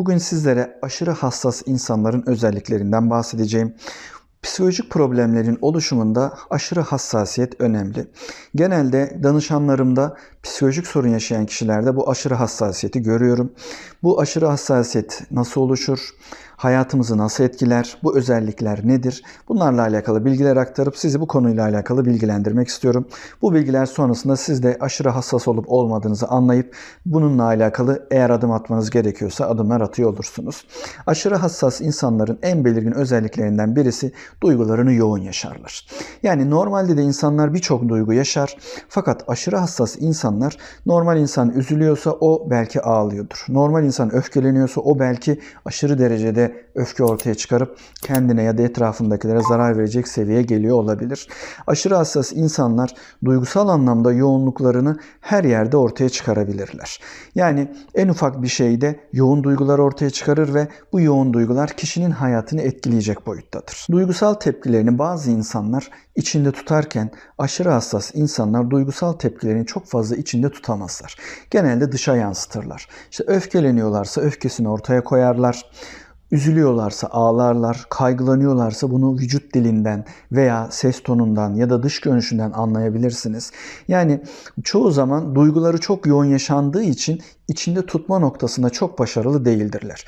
Bugün sizlere aşırı hassas insanların özelliklerinden bahsedeceğim. Psikolojik problemlerin oluşumunda aşırı hassasiyet önemli. Genelde danışanlarımda psikolojik sorun yaşayan kişilerde bu aşırı hassasiyeti görüyorum. Bu aşırı hassasiyet nasıl oluşur? Hayatımızı nasıl etkiler? Bu özellikler nedir? Bunlarla alakalı bilgiler aktarıp sizi bu konuyla alakalı bilgilendirmek istiyorum. Bu bilgiler sonrasında siz de aşırı hassas olup olmadığınızı anlayıp bununla alakalı eğer adım atmanız gerekiyorsa adımlar atıyor olursunuz. Aşırı hassas insanların en belirgin özelliklerinden birisi duygularını yoğun yaşarlar. Yani normalde de insanlar birçok duygu yaşar fakat aşırı hassas insanlar normal insan üzülüyorsa o belki ağlıyordur. Normal insan öfkeleniyorsa o belki aşırı derecede öfke ortaya çıkarıp kendine ya da etrafındakilere zarar verecek seviyeye geliyor olabilir. Aşırı hassas insanlar duygusal anlamda yoğunluklarını her yerde ortaya çıkarabilirler. Yani en ufak bir şeyde yoğun duygular ortaya çıkarır ve bu yoğun duygular kişinin hayatını etkileyecek boyuttadır. Duygusal tepkilerini bazı insanlar içinde tutarken aşırı hassas insanlar duygusal tepkilerini çok fazla içinde tutamazlar. Genelde dışa yansıtırlar. İşte öfkeleniyorlarsa öfkesini ortaya koyarlar. Üzülüyorlarsa ağlarlar, kaygılanıyorlarsa bunu vücut dilinden veya ses tonundan ya da dış görünüşünden anlayabilirsiniz. Yani çoğu zaman duyguları çok yoğun yaşandığı için içinde tutma noktasında çok başarılı değildirler.